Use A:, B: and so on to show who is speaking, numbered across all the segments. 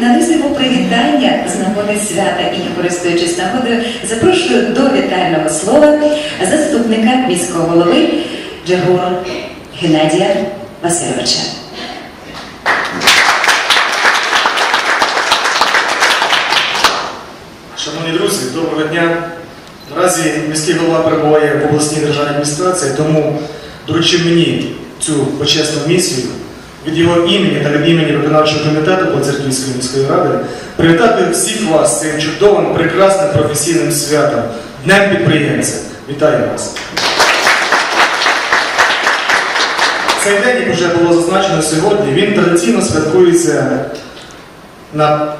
A: наносимо привітання з нагоди свята і, користуючись нагодою, запрошую до вітального слова заступника міського голови Джагору Геннадія Васильовича.
B: Шановні друзі, доброго дня. Наразі міський голова перебуває в обласній державній адміністрації, тому доручив мені цю почесну місію від його імені та від імені виконавчого комітету Поцерківської міської ради привітати всіх вас з цим чудовим, прекрасним професійним святом, Днем підприємця. Вітаю вас! Цей день, як вже було зазначено сьогодні, він традиційно святкується на,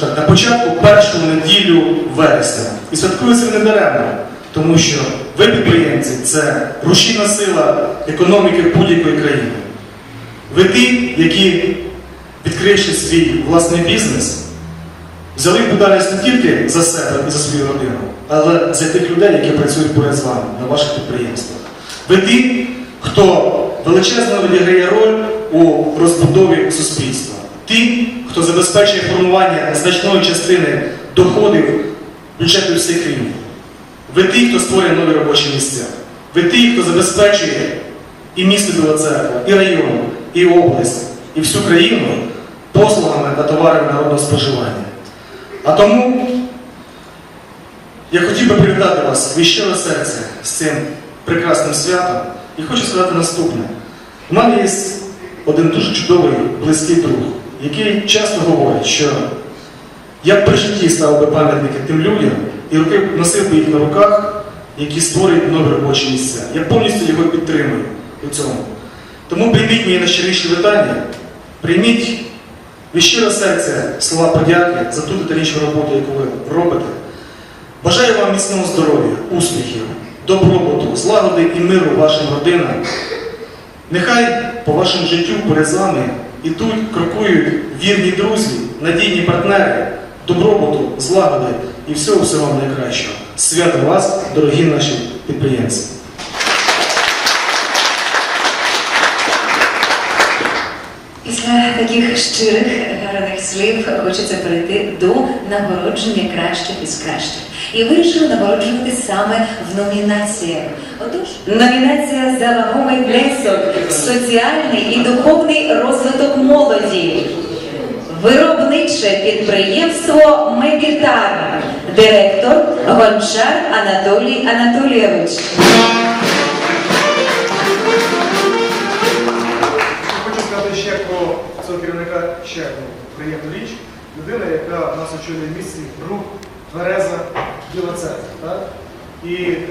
B: так, на початку першого неділю вересня. І святкується не даремно, тому що ви, підприємці, це рушійна сила економіки будь-якої країни. Ви ті, які, відкривши свій власний бізнес, взяли відповідальність не тільки за себе і за свою родину, але за тих людей, які працюють поряд з вами на ваших підприємствах. Ви ті, хто величезно відіграє роль у розбудові суспільства. Ті, хто забезпечує формування значної частини доходів бюджету всіх рівнів. Ви ті, хто створює нові робочі місця. Ви ті, хто забезпечує і місто Біла Церква, і район, і область, і всю країну послугами та товарами народного споживання. А тому я хотів би привітати вас від серця з цим прекрасним святом і хочу сказати наступне. У мене є один дуже чудовий близький друг, який часто говорить, що я б при житті ставив би пам'ятники тим людям і носив би їх на руках, які створюють нові робочі місця. Я повністю його підтримую у цьому. Тому прийміть мої найщиріші вітання, прийміть від щиро серця слова подяки за ту титанічну роботу, яку ви робите. Бажаю вам міцного здоров'я, успіхів, добробуту, злагоди і миру вашим родинам. Нехай по вашому життю перед вами ідуть, крокують вірні друзі, надійні партнери, добробуту, злагоди і всього всього найкращого. Свято вас, дорогі наші підприємці!
A: Після таких щирих гарних слів хочеться перейти до нагородження кращих із кращих. І вирішили нагороджувати саме в номінаціях. Отож, номінація за вагомий внесок соціальний і духовний розвиток молоді. Виробниче підприємство Мегітар, директор Гончар Анатолій Анатолійович.
B: Ще одну приємну річ. Людина, яка в нас очолює місці рух Твереза Біла Церква. І е,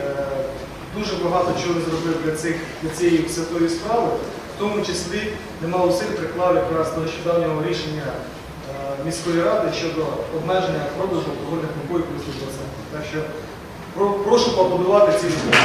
B: дуже багато чого зробив для, цих, для цієї святої справи, в тому числі немало сил приклав якраз до нещодавнього рішення е, міської ради щодо обмеження продажу алкогольних напоїв плюс Біла Церква. Так що про- прошу поаплодувати цій людині.